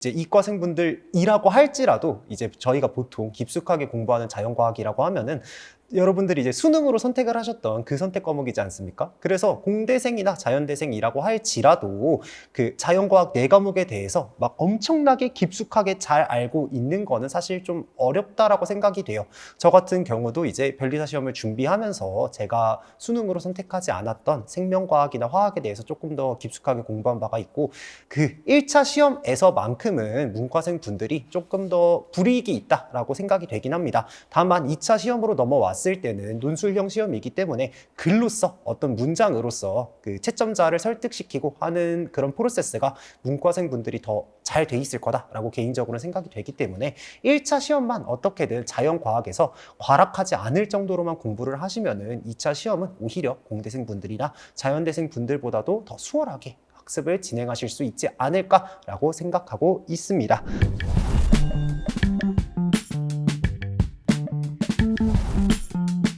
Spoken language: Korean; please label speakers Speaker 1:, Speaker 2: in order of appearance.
Speaker 1: 이제 이과생분들이라고 할지라도 이제 저희가 보통 깊숙하게 공부하는 자연과학이라고 하면은 여러분들이 이제 수능으로 선택을 하셨던 그 선택 과목이지 않습니까? 그래서 공대생이나 자연대생이라고 할지라도 그 자연과학 네 과목에 대해서 막 엄청나게 깊숙하게 잘 알고 있는 거는 사실 좀 어렵다라고 생각이 돼요. 저 같은 경우도 이제 변리사 시험을 준비하면서 제가 수능으로 선택하지 않았던 생명과학이나 화학에 대해서 조금 더 깊숙하게 공부한 바가 있고 그 1차 시험에서만큼은 문과생 분들이 조금 더 불이익이 있다라고 생각이 되긴 합니다. 다만 2차 시험으로 넘어 왔을 때는 논술형 시험이기 때문에 글로써 어떤 문장으로서 그 채점자를 설득시키고 하는 그런 프로세스가 문과생 분들이 더 잘 돼 있을 거다라고 개인적으로 생각이 되기 때문에 1차 시험만 어떻게든 자연과학에서 과락하지 않을 정도로만 공부를 하시면은 2차 시험은 오히려 공대생 분들이나 자연대생 분들보다도 더 수월하게 학습을 진행하실 수 있지 않을까라고 생각하고 있습니다.